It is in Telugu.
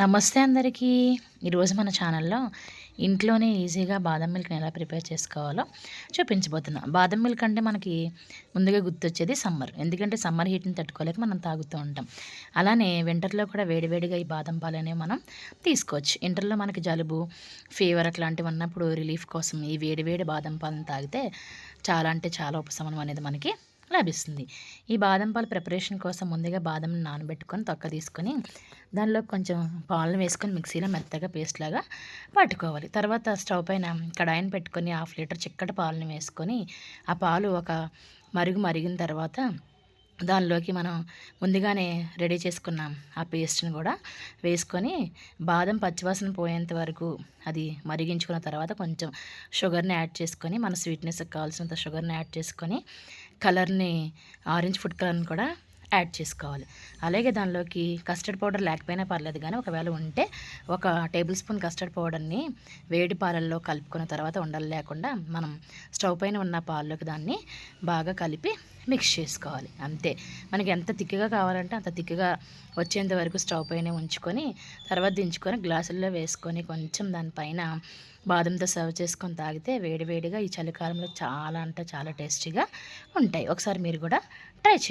నమస్తే అందరికీ. ఈరోజు మన ఛానల్లో ఇంట్లోనే ఈజీగా బాదం మిల్క్ని ఎలా ప్రిపేర్ చేసుకోవాలో చూపించబోతున్నాం. బాదం మిల్క్ అంటే మనకి ముందుగా గుర్తొచ్చేది సమ్మర్. ఎందుకంటే సమ్మర్ హీట్ని తట్టుకోలేక మనం తాగుతూ ఉంటాం. అలానే వింటర్లో కూడా వేడివేడిగా ఈ బాదం పాలనే మనం తీసుకోవచ్చు. ఇంటర్లో మనకి జలుబు ఫీవర్ అట్లాంటివి ఉన్నప్పుడు రిలీఫ్ కోసం ఈ వేడివేడి బాదం పాలను తాగితే చాలా అంటే చాలా ఉపశమనం అనేది మనకి లభిస్తుంది. ఈ బాదం పాలు ప్రిపరేషన్ కోసం ముందుగా బాదంను నానబెట్టుకొని తొక్క తీసుకొని దానిలో కొంచెం పాలను వేసుకొని మిక్సీలో మెత్తగా పేస్ట్ లాగా పట్టుకోవాలి. తర్వాత స్టవ్ పైన కడాయిని పెట్టుకొని హాఫ్ లీటర్ చిక్కటి పాలను వేసుకొని ఆ పాలు ఒక మరుగు మరిగిన తర్వాత దానిలోకి మనం ముందుగానే రెడీ చేసుకున్నాం ఆ పేస్ట్ని కూడా వేసుకొని బాదం పచ్చివాసన పోయేంత వరకు అది మరిగించుకున్న తర్వాత కొంచెం షుగర్ని యాడ్ చేసుకొని మన స్వీట్నెస్కి కావాల్సినంత షుగర్ని యాడ్ చేసుకొని కలర్ని ఆరెంజ్ ఫుడ్ కలర్ని కూడా యాడ్ చేసుకోవాలి. అలాగే దానిలోకి కస్టర్డ్ పౌడర్ లేకపోయినా పర్లేదు కానీ ఒకవేళ ఉంటే ఒక టేబుల్ స్పూన్ కస్టర్డ్ పౌడర్ని వేడి పాలల్లో కలుపుకున్న తర్వాత ఉండలు లేకుండా మనం స్టవ్ పైన ఉన్న పాల్లోకి దాన్ని బాగా కలిపి మిక్స్ చేసుకోవాలి అంతే. మనకి ఎంత తిక్కగా కావాలంటే అంత తిక్కగా వచ్చేంత వరకు స్టవ్ పైన ఉంచుకొని తర్వాత దించుకొని గ్లాసుల్లో వేసుకొని కొంచెం దానిపైన బాదంతో సర్వ్ చేసుకొని తాగితే వేడివేడిగా ఈ చలికాలంలో చాలా అంటే చాలా టేస్టీగా ఉంటాయి. ఒకసారి మీరు కూడా ట్రై చేయండి.